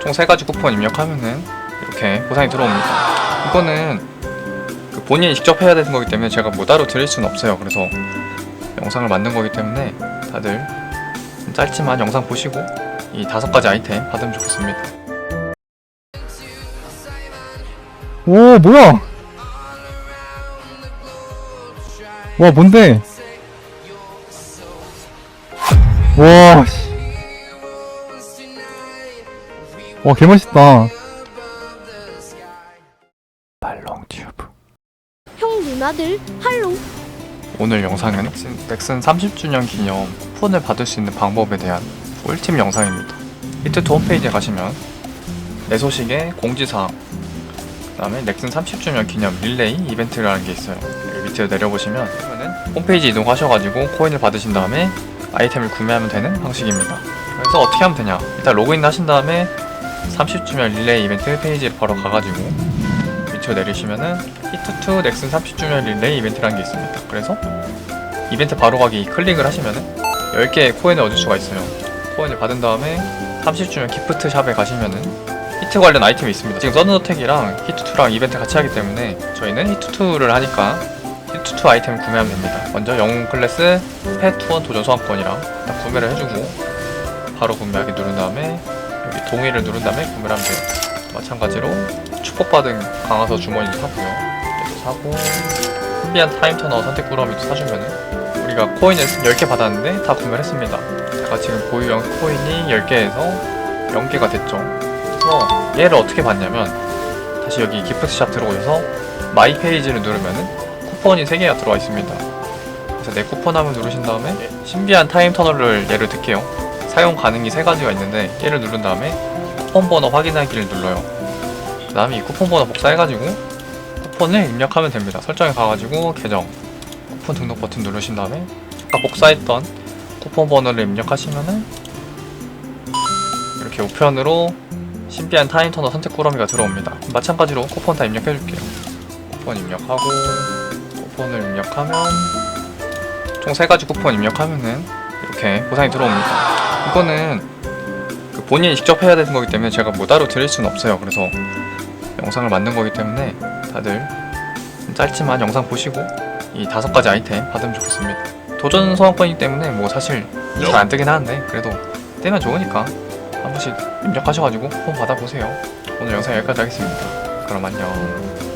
총세 가지 쿠폰 입력하면은 이렇게 보상이 들어옵니다. 이거는 그 본인이 직접 해야 되는 거기 때문에 제가 뭐 따로 드릴 수는 없어요. 그래서 영상을 만든 거기 때문에 다들 좀 짧지만 영상 보시고 이 다섯 가지 아이템 받으면 좋겠습니다. 오 뭐야 와 뭔데 와 씨. 와 개멋있다 발롱 튜브 형 누나들 할롱 오늘 영상은 넥슨, 넥슨 30주년 기념 쿠폰을 받을 수 있는 방법에 대한 꿀팁 영상입니다. 히트투 홈페이지에 가시면 내 소식에 공지사항 그 다음에 넥슨 30주년 기념 릴레이 이벤트라는 게 있어요. 밑에 내려보시면 홈페이지 이동하셔가지고 코인을 받으신 다음에 아이템을 구매하면 되는 방식입니다. 그래서 어떻게 하면 되냐 일단 로그인 하신 다음에 30주년 릴레이 이벤트 페이지에 바로 가가지고 밑으로 내리시면은 히트2 넥슨 30주년 릴레이 이벤트라는 게 있습니다. 그래서 이벤트 바로 가기 클릭을 하시면은 10개의 코인을 얻을 수가 있어요. 코인을 받은 다음에 30주년 기프트 샵에 가시면은 히트 관련 아이템이 있습니다. 지금 썬더택이랑 히트2랑 이벤트 같이 하기 때문에 저희는 히트2를 하니까 히트2 아이템을 구매하면 됩니다. 먼저 영웅 클래스 펫 투원 도전 소환권이랑 딱 구매를 해주고 바로 구매하기 누른 다음에 여기 동의를 누른 다음에 구매를 하면 돼요. 마찬가지로 축복받은 강화서 주머니도 사고요. 얘도 사고 신비한 타임 터너 선택 꾸러미도 사주면은 우리가 코인을 10개 받았는데 다 구매를 했습니다. 제가 지금 보유형 코인이 10개에서 0개가 됐죠. 그래서 얘를 어떻게 받냐면 다시 여기 기프트샵 들어오셔서 마이 페이지를 누르면은 쿠폰이 3개가 들어와 있습니다. 그래서 내 쿠폰 함을 누르신 다음에 신비한 타임 터널을 예를 들게요. 사용 가능이 3가지가 있는데 얘를 누른 다음에 쿠폰 번호 확인하기를 눌러요. 그 다음에 이 쿠폰 번호 복사해가지고 쿠폰을 입력하면 됩니다. 설정에 가가지고 계정 쿠폰 등록 버튼 누르신 다음에 아까 복사했던 쿠폰 번호를 입력하시면은 이렇게 우편으로 신비한 타임 터너 선택 꾸러미가 들어옵니다. 마찬가지로 쿠폰 다 입력해줄게요. 쿠폰 입력하고 쿠폰을 입력하면 총세 가지 쿠폰 입력하면은 이렇게 보상이 들어옵니다. 이거는 그 본인이 직접 해야 되는 거기 때문에 제가 뭐 따로 드릴 수는 없어요. 그래서 영상을 만든 거기 때문에 다들 좀 짧지만 영상 보시고 이 다섯 가지 아이템 받으면 좋겠습니다. 도전 소환권이기 때문에 뭐 사실 잘 안 뜨긴 하는데 그래도 뜨면 좋으니까 한 번씩 입력하셔가지고 쿠폰 받아보세요. 오늘 영상 여기까지 하겠습니다. 그럼 안녕.